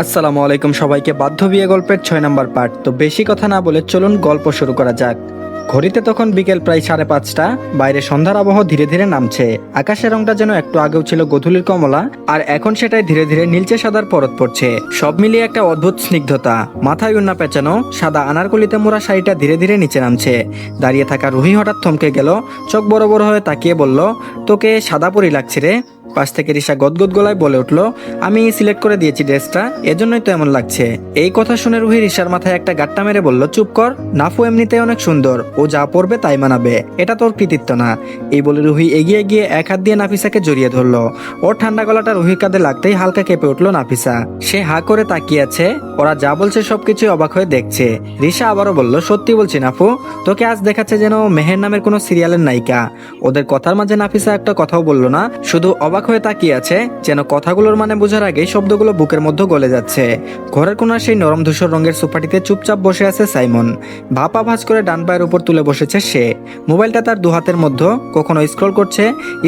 আসসালামু আলাইকুম সবাইকে বাধ্য বিয়ে গল্পের ছয় নম্বর পার্ট তো বেশি কথা না বলে চলুন গল্প শুরু করা যাক। ঘড়িতে তখন বিকেল প্রায় সাড়ে পাঁচটা, বাইরে সন্ধ্যার আবহ ধীরে ধীরে নামছে। আকাশের রংটা যেন একটু আগেও ছিল গধূলির কমলা, আর এখন সেটাই ধীরে ধীরে নীলচে সাদার পরত পড়ছে। সব মিলিয়ে একটা অদ্ভুত স্নিগ্ধতা। মাথায় উন্না পেঁচানো, সাদা আনারকলিতে মোড়া শাড়িটা ধীরে ধীরে নিচে নামছে। দাঁড়িয়ে থাকা রুহি হঠাৎ থমকে গেল, চোখ বড় বড় হয়ে তাকিয়ে বলল, তোকে সাদা পরি লাগছে রে। পাশ থেকে রিসা গদগদ গলায় বলে উঠল, আমি সিলেক্ট করে দিয়েছি ড্রেসটা, এজন্যই তো এমন লাগছে। এই কথা শুনে রুহি রিসার মাথায় একটা গাট্টা মেরে বলল, চুপ কর, নাফু এমনিতে অনেক সুন্দর, ও যা পরবে তাই মানাবে, এটা তোর কৃতিত্ব না। এই বলে রুহি এগিয়ে গিয়ে এক হাত দিয়ে নাফিসাকে জড়িয়ে ধরলো। ওর ঠান্ডা গলাটা রুহির কাঁধে লাগতেই হালকা কেঁপে উঠল নাফিসা। সে হা করে তাকিয়ে আছে, ওরা যা বলছে সবকিছু অবাক হয়ে দেখছে। রিসা আবারও বলল, সত্যি বলছি নাফু, তোকে আজ দেখাচ্ছে যেন মেহের নামের কোনো সিরিয়ালের নায়িকা। ওদের কথার মাঝে নাফিসা একটা কথাও বলল না, শুধু অবাক হয়ে তাকিয়ে আছে, যেন কথাগুলোর মানে বোঝার আগেই শব্দগুলো বুকের মধ্যে গলে যাচ্ছে। ঘরের কোনার সেই নরম ধূসর রঙের সোফাটিতে চুপচাপ বসে আছে সাইমন। ভাপা ভাজ করে ডান পায়ের উপর তুলে বসেছে সে। মোবাইলটা তার দু হাতের মধ্যে, কখনো স্ক্রল করছে,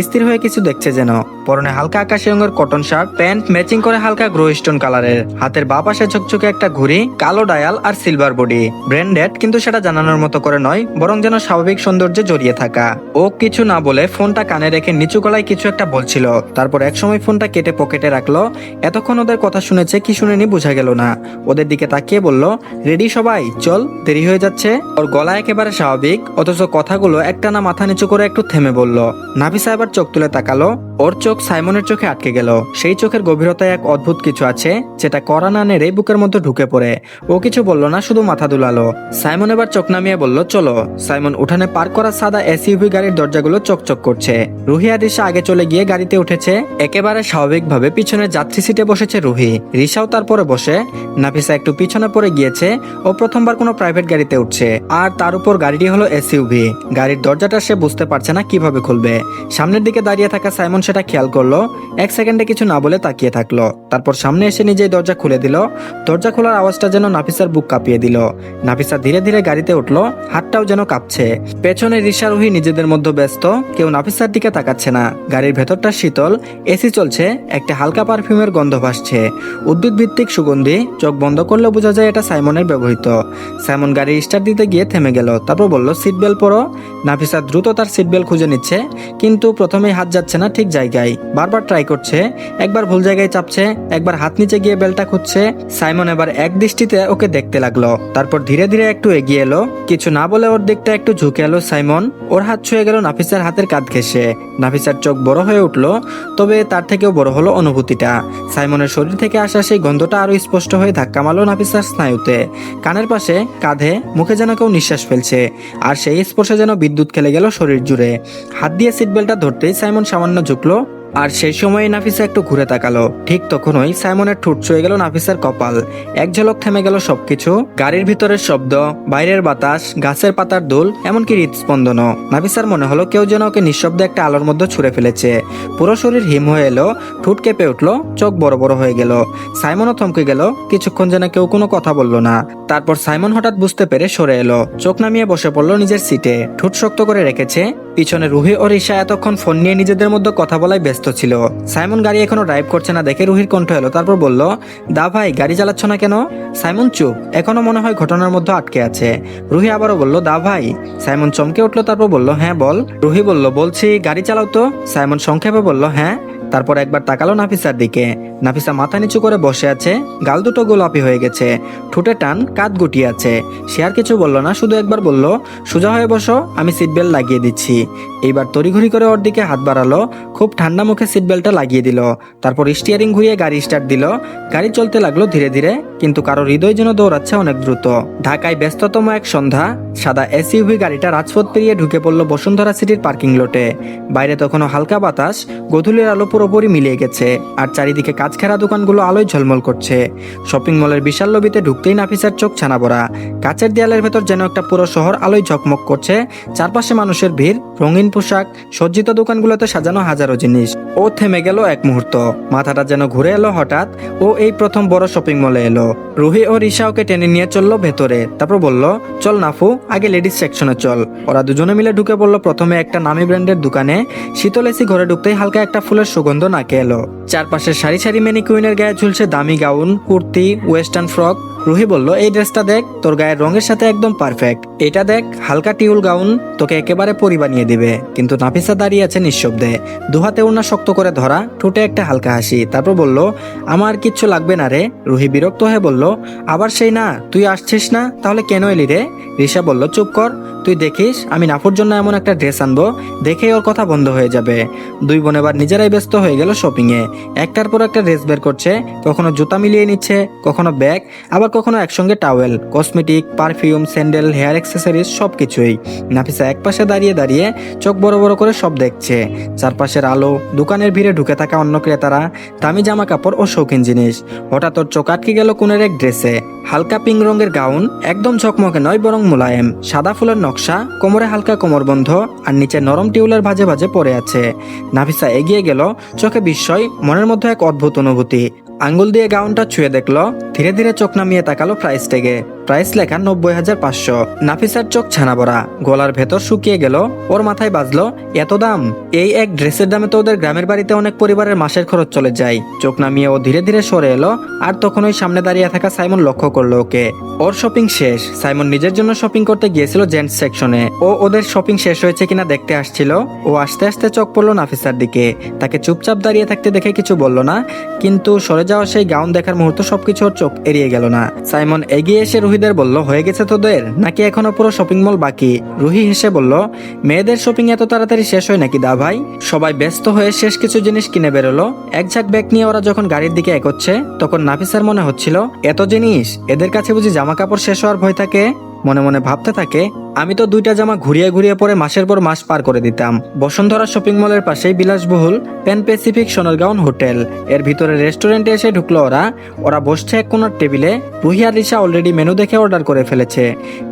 স্থির হয়ে কিছু দেখছে যেন। পরনে হালকা আকাশি রঙের কটন শার্ট প্যান্ট ম্যাচিং করে হালকা গ্রো স্টোন কালারের হাতের বা পাশে ঝকঝকে একটা ঘুড়ি, কালো ডায়াল আর সিলভার বডি ব্র্যান্ডেড কিন্তু সেটা জানানোর মতো করে নয়, বরং যেন স্বাভাবিক সৌন্দর্যে জড়িয়ে থাকা। ও কিছু না বলে ফোনটা কানে রেখে নিচু গলায় কিছু একটা বলছিল। তারপর একসময় ফোনটা কেটে পকেটে রাখল। এতক্ষণ ওদের কথা শুনেছে, কি শুনেনি বোঝা গেল না। ওদের দিকে তাকিয়ে বলল, রেডি সবাই, চল, দেরি হয়ে যাচ্ছে। ওর গলা একেবারে স্বাভাবিক, অথচ কথাগুলো একটানা মাথা নিচু করে একটু থেমে বলল। নাফিসা আবার চোখ তুলে তাকালো। ওর চোখ সাইমনের চোখে আটকে গেল। সেই চোখের গভীরতায় এক অদ্ভুত কিছু আছে, যেটা করা না নেড়ে বুকের মধ্যে ঢুকে পড়ে। ও কিছু বলল না, শুধু মাথা দুলালো। সাইমন এবার চোখ নামিয়ে বলল, চলো। সাইমন উঠানে পার্ক করা সাদা এসইউভি গাড়ির দরজাগুলো চকচক করছে। রুহি আর রিসা আগে চলে গিয়ে গাড়িতে উঠেছে। একেবারে স্বাভাবিকভাবে পিছনে যাত্রী সিটে বসেছে রুহি। রিসাও তারপরে বসে। নাফিসা একটু পিছনে পড়ে গিয়েছে। ও প্রথমবার কোনো প্রাইভেট গাড়িতে উঠছে। আর তার উপর গাড়িটি হলো এসইউভি গাড়ির দরজাটা সে বুঝতে পারছে না কীভাবে খুলবে। সামনের দিকে দাঁড়িয়ে থাকা সাইমন সেটা খেয়াল করল। এক সেকেন্ডে কিছু না বলে তাকিয়ে থাকল। তারপর সামনে এসে নিজেই দরজা খুলে দিল। দরজা খোলার আওয়াজটা যেন নাফিসার বুক কাঁপিয়ে দিল। নাফিসা ধীরে ধীরে গাড়িতে উঠল। হাতটাও যেন কাঁপছে। পেছনে রিসা রুহি নিজেদের মধ্যে ব্যস্ত। কেউ নাফিসার দিকে তাকাচ্ছে না। গাড়ির ভেতরটা শীতল। এসি চলছে। একটা হালকা পারফিউমের গন্ধ ভাসছে। উদ্ভিদ ভিত্তিক সুগন্ধি। চোখ বন্ধ করলে বোঝা যায় এটা সাইমনের ব্যবহৃত। সাইমন গাড়ি স্টার্ট দিতে গিয়ে থেমে গেল। তারপর বলল সিট বেল্ট পরো। নাফিসা দ্রুত তার সিট বেল্ট খুঁজে নিচ্ছে। কিন্তু প্রথমেই হাত যাচ্ছে না ঠিক জায়গায় বারবার ট্রাই করছে, একবার ভুল জায়গায় চাপছে, একবার হাত নিচে গিয়ে বেলটা খুঁজছে। সাইমন এবার এক দৃষ্টিতে ওকে দেখতে লাগল। তারপর ধীরে ধীরে একটু এগিয়ে এলো। কিছু না বলে ওর দিকটা একটু ঝুঁকে এলো সাইমন ওর হাত ছুঁয়ে গেল নাফিসার হাতের কাঁধ ঘেসে নাফিসার চোখ বড় হয়ে উঠল, তবে তার থেকেও বড় হলো অনুভূতিটা। সাইমনের শরীর থেকে আসা সেই গন্ধটা আরও স্পষ্ট হয়ে ধাক্কা মারলো নাফিসার স্নায়ুতে। কানের পাশে, কাঁধে, মুখে যেন কেউ নিঃশ্বাস ফেলছে। আর সেই স্পর্শে যেন বিদ্যুৎ খেলে গেল শরীর জুড়ে। হাত দিয়ে সিট বেল্টটা ধরতেই সাইমন সামান্য ejemplo, আর সেই সময় নাফিসা একটু ঘুরে তাকালো। ঠিক তখনই সাইমনের ঠোঁট ছুঁয়ে গেল নাফিসার কপাল। এক ঝলক থেমে গেল সবকিছু। গাড়ির ভিতরের শব্দ, বাইরের বাতাস, গাছের পাতার দোল, এমনকি হৃদস্পন্দনও। নাফিসার মনে হলো কেউ যেন ওকে নিঃশব্দে একটা আলোর মধ্যে ছুঁড়ে ফেলেছে। পুরো শরীর হিম হয়ে এলো, ঠোঁট কেঁপে উঠল, চোখ বড় বড় হয়ে গেল। সাইমনও থমকে গেল, কিছুক্ষণ যেন কেউ কোনো কথা বলল না। তারপর সাইমন হঠাৎ বুঝতে পেরে সরে এলো, চোখ নামিয়ে বসে পড়ল নিজের সিটে। ঠোঁট শক্ত করে রেখেছে, পিছনে রুহি ও রিসা এতক্ষণ ফোন নিয়ে নিজেদের মধ্যে কথা বলায় ব্যস্ত ছিল। সাইমন গাড়ি এখনও ড্রাইভ করছে না দেখে রুহির কণ্ঠ এলো, তারপর বলল, দা ভাই, গাড়ি চালাচ্ছ না কেন? সাইমন চুপ, এখনও মনে হয় ঘটনার মধ্যে আটকে আছে। রুহি আবারও বলল, দা ভাই। সাইমন চমকে উঠল, তারপর বলল হ্যাঁ বল। রুহি বলল, বলছি, গাড়ি চালাও তো। সাইমন সংক্ষেপে বলল হ্যাঁ। তারপর একবার তাকালো নাফিসার দিকে। নাফিসা মাথা নিচু করে বসে আছে, গাল দুটো গোলাপি হয়ে গেছে। ঠোঁটে টান কাত গুটিয়ে আছে। সে আর কিছু বলল না, শুধু একবার বলল, সোজা হয়ে বসো, আমি সিট বেল্ট লাগিয়ে দিচ্ছি। এইবার তড়িঘড়ি করে ওর দিকে হাত বাড়ালো, খুব ঠান্ডা মুখে সিট বেল্টটা লাগিয়ে দিল। তারপর স্টিয়ারিং ঘুরিয়ে গাড়ি স্টার্ট দিল। গাড়ি চলতে লাগল ধীরে ধীরে, কিন্তু কারও হৃদয় যেন দৌড়াচ্ছে অনেক দ্রুত। ঢাকায় ব্যস্ততম এক সন্ধ্যা, সাদা এসইউভি গাড়িটা রাজপথ পেরিয়ে ঢুকে পড়ল বসুন্ধরা সিটির পার্কিং লটে বাইরে তখনও হালকা বাতাস, গধূলির আলো পুরোপুরি মিলিয়ে গেছে। আর চারিদিকে কাজখেরা দোকানগুলো আলোয় ঝলমল করছে। শপিং মলের বিশাল লবিতে ঢুকতেই নাফিসার চোখ ছানা ভরা কাচের দেয়ালের ভেতর যেন একটা পুরো শহর আলোয় ঝকমক করছে। চারপাশে মানুষের ভিড়, রঙিন পোশাক, সজ্জিত দোকানগুলোতে সাজানো হাজারো জিনিস। ও থেমে গেল এক মুহূর্ত। মাথাটা যেন ঘুরে এলো হঠাৎ। ও এই প্রথম বড় শপিং মলে এলো। রুহি ও রিসা ওকে টেনে নিয়ে চলল ভেতরে। তারপর বলল, চল নাফু, আগে লেডিস সেকশনে চল। ওরা দুজনে মিলে ঢুকে পড়ল প্রথমে একটা নামি ব্র্যান্ডের দোকানে। শীতল এসি ঘরে ঢুকতেই হালকা একটা ফুলের সুগন্ধ নাকে এলো। চারপাশে সারি সারি ম্যানিকুইনের গায়ে ঝুলছে দামি gown, kurti western frock Ruhi বলল, এই ড্রেসটা দেখ, তোর গায়ের রঙের সাথে একদম পারফেক্ট এটা দেখ, হালকা টিউল গাউন, তোকে একেবারে পরি বানিয়ে দিবে। কিন্তু নাফিসা দাঁড়িয়ে আছে নিঃশব্দে। দুহাতে ওনা শক্ত করে ধরা, ঠোঁটে একটা হালকা হাসি। তারপর বলল, আমার কিচ্ছু লাগবে না রে। রুহি বিরক্ত হয়ে বলল, আবার সেই না, তুই আসছিস না? তাহলে কেন এলি রে? রিসা বলল, চুপ কর, তুই দেখিস, আমি নাফুর জন্য এমন একটা ড্রেস আনব, দেখেই ওর কথা বন্ধ হয়ে যাবে। দুই বোন এবার নিজেরাই ব্যস্ত হয়ে গেল শপিং এ। একটার পর একটা ড্রেস বের করছে, কখনো জুতা মিলিয়ে নিচ্ছে, কখনো ব্যাগ, আবার কখনো একসঙ্গে towel cosmetic perfume sandal hair accessories সব কিছুই নাফিসা এক পাশে দাঁড়িয়ে দাঁড়িয়ে চোখ বড় বড় করে সব দেখছে। চারপাশের আলো, দোকানের ভিড়ে ঢুকে থাকা অন্য ক্রেতারা, দামি জামা কাপড় ও শৌখিন জিনিস। হঠাৎ ওর চোখ আটকে গেল কোনের এক ড্রেসে হালকা পিঙ্ক রঙের গাউন, একদম ঝকমকে নয় বরং মোলায়েম। সাদা ফুলের নকশা, কোমরে হালকা কোমরবন্ধ, আর নিচে নরম টিউলার ভাজে ভাজে পড়ে আছে। নাফিসা এগিয়ে গেল, চোখে বিস্ময়, মনের মধ্যে এক অদ্ভুত অনুভূতি। আঙ্গুল দিয়ে গাউনটা ছুঁয়ে দেখল, ধীরে ধীরে চোখ নামিয়ে তাকালো প্রাইস ট্যাগে প্রাইস লেখা নব্বই হাজার পাঁচশো। নাফিসার চোখ ছানা ভরা গলার ভেতর শুকিয়ে গেল, ওর মাথায় বাজলো, এত দাম? এই এক ড্রেসের দামে তো ওদের গ্রামের বাড়িতে অনেক পরিবারের মাসের খরচ চলে যায়। চোখ নামিয়ে ও ধীরে ধীরে সরে এলো, আর তখন ওই সামনে দাঁড়িয়ে থাকা সাইমন লক্ষ্য করল ওকে। ওর শপিং শেষ। সাইমন নিজের জন্য শপিং করতে গিয়েছিল জেন্টস সেকশনে। ও ওদের শপিং শেষ হয়েছে কিনা দেখতে আসছিল। ও আস্তে আস্তে চোখ পড়ল নাফিসার দিকে। তাকে চুপচাপ দাঁড়িয়ে থাকতে দেখে কিছু বলল না, কিন্তু সরে যাওয়া সেই গাউন দেখার মুহূর্ত সবকিছু ওর চোখ এড়িয়ে গেল না। সাইমন এগিয়ে এসে রুহিদের বলল, হয়ে গেছে তোদের? নাকি এখনও পুরো শপিং মল বাকি? রুহি হেসে বলল, মেয়েদের শপিং এত তাড়াতাড়ি শেষ হয় নাকি দা ভাই? সবাই ব্যস্ত হয়ে শেষ কিছু জিনিস কিনে বেরোলো। এক ঝাঁক ব্যাগ নিয়ে ওরা যখন গাড়ির দিকে এগোচ্ছে, তখন নাফিসার মনে হচ্ছিল, এত জিনিস? এদের কাছে বুঝি জামা কাপড় শেষ হওয়ার ভয় থাকে? মনে মনে ভাবতে থাকে, আমি তো দুইটা জামা ঘুরিয়ে ঘুরিয়ে পরে মাসের পর মাস পার করে দিতাম। বসুন্ধরা শপিং মলের পাশেই বিলাসবহুল প্যান প্যাসিফিক সোনারগাঁও হোটেল। এর ভিতরে রেস্টুরেন্টে এসে ঢুকলো ওরা। ওরা বসছে এক কোনার টেবিলে। রুহি আর রিসা অলরেডি মেনু দেখে অর্ডার করে ফেলেছে।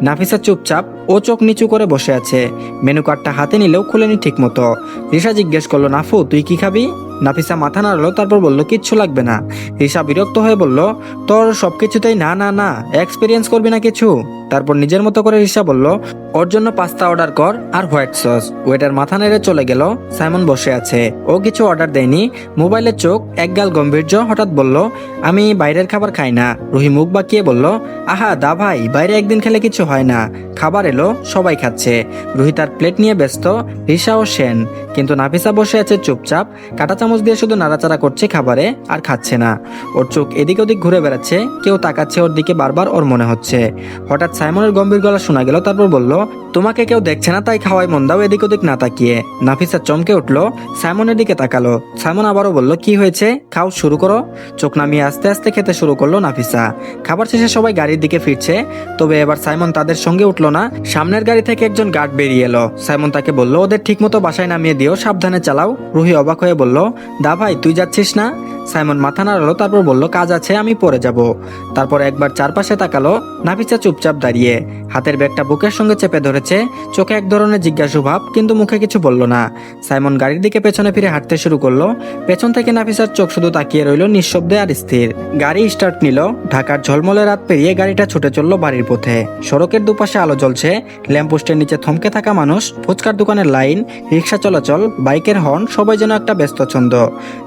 নাফিসা চুপচাপ, ও চোখ নিচু করে বসে আছে। মেনু কার্ডটা হাতে নিলেও খুলেনি ঠিক মতো রিসা জিজ্ঞেস করল, নাফু, তুই কি খাবি? নাফিসা মাথা নাড়লো, তারপর বলল, কিচ্ছু লাগবে না। রিসা বিরক্ত হয়ে বলল, তোর সবকিছুতেই না না না এক্সপিরিয়েন্স করবি না কিছু? তারপর নিজের মতো করে রিসা বলল, ওর জন্য পাস্তা অর্ডার কর আর হোয়াইট সস ওয়েটার মাথা নেড়ে চলে গেল, সাইমন বসে আছে। ও কিছু অর্ডার দেয়নি। মোবাইলের চোখ, একগাল গম্ভীর্য, হঠাৎ বলল, আমি বাইরের খাবার খাই না। রুহি মুখ বাঁকিয়ে বলল, আহা, দা ভাই, বাইরে একদিন খেলে কিছু হয় না। খাবার এলো, সবাই খাচ্ছে। রুহি তার প্লেট নিয়ে ব্যস্ত রিসা ও সেন কিন্তু নাফিসা বসে আছে চুপচাপ কাটা দিয়ে শুধু নাড়াচাড়া করছে খাবারে আর খাচ্ছে না। ওর চোখ এদিক ওদিক ঘুরে বেড়াচ্ছে, কেউ তাকাচ্ছে ওর দিকে বারবার ওর মনে হচ্ছে। হঠাৎ সাইমনের গম্ভীর গলা শোনা গেল, তারপর বলল, তোমাকে কেউ দেখছে না, তাই খাওয়াই মন দাও, এদিক ওদিক না তাকিয়ে। নাফিসা চমকে উঠল, সাইমনের দিকে তাকালো। সাইমন আবারও বলল, কি হয়েছে? খাও, শুরু করো। চোখ নামিয়ে আস্তে আস্তে খেতে শুরু করল নাফিসা। খাবার শেষে সবাই গাড়ির দিকে ফিরছে, তবে এবার সাইমন তাদের সঙ্গে উঠল না। সামনের গাড়ি থেকে একজন গার্ড বেরিয়ে এলো। সাইমন তাকে বলল, ওদের ঠিকমতো বাসায় নামিয়ে দিও, সাবধানে চালাও। রুহি অবাক হয়ে বলল দা ভাই তুই যাচ্ছিস না? সাইমন মাথা নাড়ালো, তারপর বলল, কাজ আছে, আমি পরে যাব। তারপর একবার চারপাশে তাকালো, নাফিসা চুপচাপ দাঁড়িয়ে। হাতের ব্যাগটা বুকের সঙ্গে চেপে ধরেছে, চোখে এক ধরনের জিজ্ঞাসু ভাব, কিন্তু মুখে কিছু বলল না। সাইমন গাড়ির দিকে পেছনে ফিরে হাঁটতে শুরু করল। পেছন থেকে নাফিসার চোখ শুধু তাকিয়ে রইল, নিঃশব্দে আর স্থির। গাড়ি স্টার্ট নিল। ঢাকার ঝলমলে রাত পেরিয়ে গাড়িটা ছুটে চলল বাড়ির পথে। সড়কের দুপাশে আলো জ্বলছে। ল্যাম্পপোস্টের নিচে থমকে থাকা মানুষ, ফুচকার দোকানের লাইন রিক্সা চলাচল, বাইকের হর্ন, সবাই যেন একটা ব্যস্ত ছন্দ।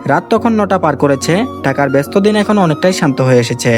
রাত তখন নটা পার করেছে। ঢাকার ব্যস্ত দিন এখন অনেকটাই শান্ত হয়ে এসেছে।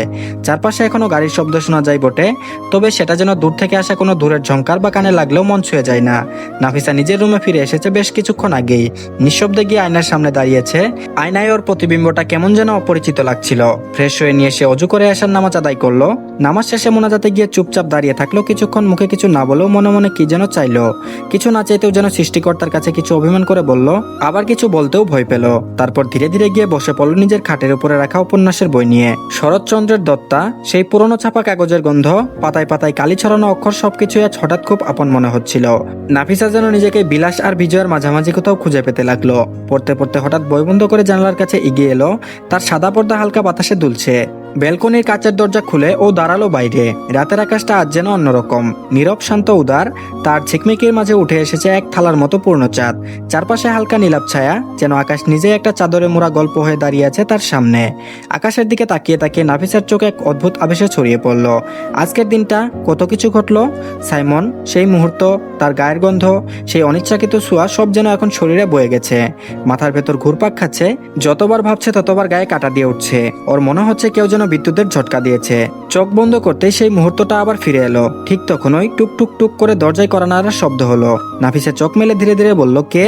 চারপাশে এখনও গাড়ির শব্দ শোনা যায় বটে, তবে সেটা যেন দূর থেকে আসা কোনো দূরের ঝঙ্কার বা কানে লাগলেও মন ছুঁয়ে যায় না। নাফিসা নিজের রুমে ফিরে এসেছে বেশ কিছুক্ষণ আগেই। নিঃশব্দে গিয়ে আয়নার সামনে দাঁড়িয়েছে। আয়নায় ওর প্রতিবিম্বটা কেমন যেন অপরিচিত লাগছিল। ফ্রেশ হয়ে নিয়ে এসে অজু করে আসার নামাজ আদায় করল। নামাজ শেষে মোনাজাতে গিয়ে চুপচাপ দাঁড়িয়ে থাকল কিছুক্ষণ মুখে কিছু না বলেও মনে মনে কি যেন চাইলো। কিছু না চাইতেও যেন সৃষ্টিকর্তার কাছে কিছু অভিমান করে বলল, আবার কিছু বলতেও ভয় পেল। তারপর ধীরে ধীরে গিয়ে বসে পড়ল নিজের খাটের উপরে রাখা উপন্যাসের বই নিয়ে। শরৎচন্দ্রের দত্তা, সেই পুরনো ছাপা কাগজের গন্ধ, পাতায় পাতায় কালি ছড়ানো অক্ষর সবকিছু আজ হঠাৎ খুব আপন মনে হচ্ছিল। নাফিসা যেন নিজেকে বিলাস আর বিজয়ের মাঝামাঝি কোথাও খুঁজে পেতে লাগল। পড়তে পড়তে হঠাৎ বই বন্ধ করে জানালার কাছে এগিয়ে এলো, তার সাদা পর্দা হালকা বাতাসে দুলছে। ব্যালকনির কাচের দরজা খুলে ও দাঁড়াল বাইরে। রাতের আকাশটা আজ যেন অন্যরকম। নীরব, শান্ত উদার, তার ঝিকমিকির মাঝে উঠে এসেছে এক থালার মতো পূর্ণ চাঁদ। চারপাশে হালকা নীলাভ ছায়া, যেন আকাশ নিজেই একটা চাদরে মোড়া গল্প হয়ে দাঁড়িয়ে আছে তার সামনে। আকাশের দিকে তাকিয়ে তাকিয়ে নাফিসার চোখে এক অদ্ভুত আবেশে ছড়িয়ে পড়ল। আজকের দিনটা কত কিছু ঘটলো? সাইমন, সেই মুহূর্ত, তার গায়ের গন্ধ, সেই অনিচ্ছাকৃত ছোঁয়া সব যেন এখন শরীরে বয়ে গেছে। মাথার ভেতর ঘুরপাক খাচ্ছে, যতবার ভাবছে ততবার গায়ে কাটা দিয়ে উঠছে। ওর মনে হচ্ছে কেউ যেন বিদ্যুতের ঝটকা দিয়েছে। চোখ বন্ধ করতে সেই মুহূর্তটা আবার ফিরে এলো। ঠিক তখনই টুক টুক টুক করে দরজায় করানার শব্দ হলো। নাফিসা চোখ মেলে ধীরে ধীরে বলল, কে?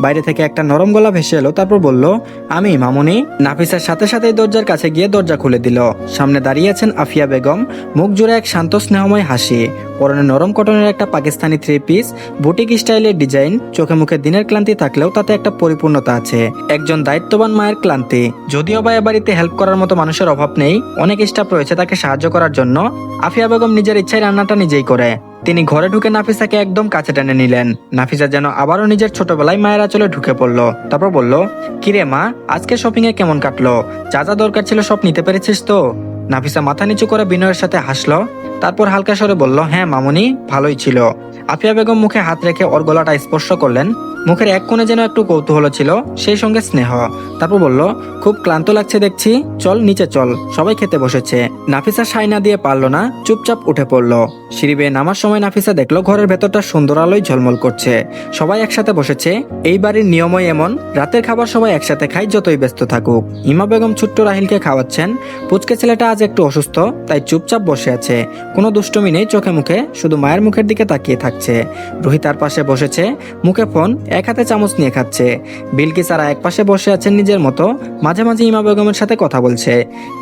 বাইরে থেকে একটা নরম গলা ভেসে এলো, তারপর বলল, আমি, মামুনি। নাফিসার সাথে সাথেই দরজার কাছে গিয়ে দরজা খুলে দিল। সামনে দাঁড়িয়ে আছেন আফিয়া বেগম, মুখ জুড়ে এক শান্ত স্নেহময় হাসি। পরনে নরম কটনের একটা পাকিস্তানি থ্রি পিস বুটিক স্টাইলের ডিজাইন, চোখে মুখে দিনের ক্লান্তি থাকলেও তাতে একটা পরিপূর্ণতা আছে। একজন দায়িত্ববান মায়ের ক্লান্তি। যদিও বা এ বাড়িতে হেল্প করার মতো মানুষের অভাব নেই, অনেক স্টাফ রয়েছে তাকে সাহায্য করার জন্য। আফিয়া বেগম নিজের ইচ্ছায় রান্নাটা নিজেই করে। তিনি ঘরে ঢুকে নাফিসাকে একদম কাছে টেনে নিলেন। নাফিসা যেন আবারও নিজের ছোটবেলায় মায়ের আঁচলে ঢুকে পড়ল। তারপর বলল, কিরে মা, আজকে শপিং এ কেমন কাটলো? যা যা দরকার ছিল সব নিতে পেরেছিস তো? নাফিসা মাথা নিচু করে বিনয়ের সাথে হাসলো তারপর হালকা স্বরে বলল হ্যাঁ মামুনি, ভালোই ছিল। আফিয়া বেগম মুখে হাত রেখে ওর গলাটা স্পর্শ করলেন। মুখের এক কোণে যেন একটু কৌতূহল ছিল, সেই সঙ্গে স্নেহ। তারপর বলল, খুব ক্লান্ত লাগছে দেখছি। চল, নিচে চল। সবাই খেতে বসেছে। নাফিসা সাই না দিয়ে পারল না, চুপচাপ উঠে পড়ল। সিঁড়ি বেয়ে নামার সময় নাফিসা দেখল, ঘরের ভেতরটা সুন্দর আলোয় ঝলমল করছে। সবাই একসাথে বসেছে। এই বাড়ির নিয়মই এমন, রাতের খাবার সবাই একসাথে খাই যতই ব্যস্ত থাকুক। ইমা বেগম ছোট্ট রাহিলকে খাওয়াচ্ছেন। পুচকে ছেলেটা আজ একটু অসুস্থ, তাই চুপচাপ বসে আছে। কোনো দুষ্টমি নেই চোখে মুখে, শুধু মায়ের মুখের দিকে তাকিয়ে থাকছে। রুহি তার পাশে বসেছে, মুখে ফোন, এক হাতে চামচ নিয়ে খাচ্ছে। বিলকিস আর এক পাশে বসে আছেন নিজের মতো, মাঝে মাঝে ইমা বেগমের সাথে কথা বলছে।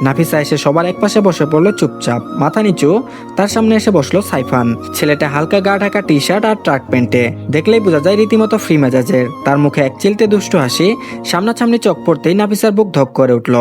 নাফিসা এসে সবার এক পাশে বসে পড়ল চুপচাপ, মাথা নিচু, তার সামনে এসে বসল সাইফান। ছেলেটা হালকা গা ঢাকা টি শার্ট আর ট্রাক প্যান্টে, দেখলেই বোঝা যায় রীতিমতো ফ্রি মেজাজের। তার মুখে এক চিলতে দুষ্ট হাসি, সামনাসামনি চোখ পড়তেই নাফিসার বুক ধক করে উঠল।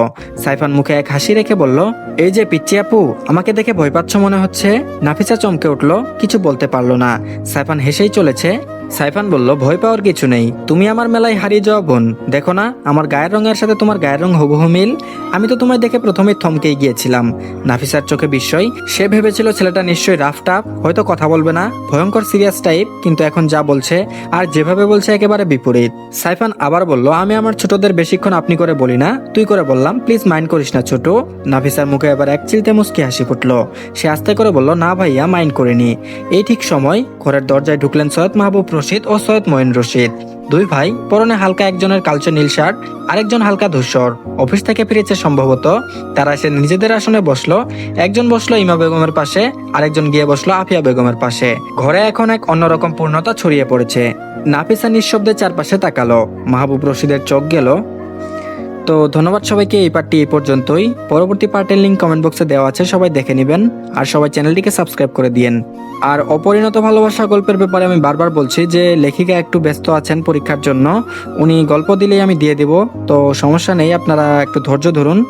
সাইফান মুখে এক হাসি রেখে বলল, এই যে পিচ্চি আপু, আমাকে দেখে ভয় পাচ্ছ মনে হচ্ছে? নাফিসা চমকে উঠল, কিছু বলতে পারল না। সাইফান হেসেই চলেছে। সাইফান বলল, ভয় পাওয়ার কিছু নেই। তুমি আমার মেলায় হারিয়ে যাওয়া বোন। দেখো না, আমার গায়ের রঙের সাথে তোমার গায়ের রং হুবহু মিল। আমি তো তোমায় দেখে প্রথমেই থমকেই গিয়েছিলাম। নাফিসার চোখে বিস্ময়। সে ভেবেছিল ছেলেটা নিশ্চয়ই রাফ টাফ, হয়তো কথা বলবে না। ভয়ঙ্কর সিরিয়াস টাইপ, কিন্তু এখন যা বলছে, আর যেভাবে বলছে একেবারে বিপরীত। সাইফান আবার বলল, আমি আমার ছোটদের বেশিক্ষণ আপনি করে বলি না, তুই করে বললাম। প্লিজ মাইন্ড করিস না ছোট। নাফিসার মুখে এবার এক চিলতে মুসকি হাসি ফুটল। সে আস্তে করে বলল, না ভাইয়া, মাইন্ড করিনি। এই ঠিক সময় ঘরের দরজায় ঢুকলেন সৈয়দ মাহবুব রশিদ ও সৈয়দ মঈন রশিদ। দুই ভাই পরনে হালকা একজনের কালচে নীল শার্ট, আরেকজন হালকা ধূসর। অফিস থেকে ফিরেছে সম্ভবত। তারা এসে নিজেদের আসনে বসল। একজন বসল ইমা বেগমের পাশে, আরেকজন গিয়ে বসল আফিয়া বেগমের পাশে। ঘরে এখন এক অন্যরকম পূর্ণতা ছড়িয়ে পড়েছে। নাফিসা নিঃশব্দে চারপাশে তাকালো। মাহবুব রশিদের চোখ গেল। তো ধন্যবাদ সবাইকে, এই পার্টটি এই পর্যন্তই। পরবর্তী পার্টের লিঙ্ক কমেন্ট বক্সে দেওয়া আছে, সবাই দেখে নেবেন। আর সবাই চ্যানেলটিকে সাবস্ক্রাইব করে দিয়েন। আর অপরিণত ভালোবাসা গল্পের ব্যাপারে আমি বারবার বলছি যে, লেখিকা একটু ব্যস্ত আছেন পরীক্ষার জন্য। উনি গল্প দিলেই আমি দিয়ে দেব। তো সমস্যা নেই, আপনারা একটু ধৈর্য ধরুন।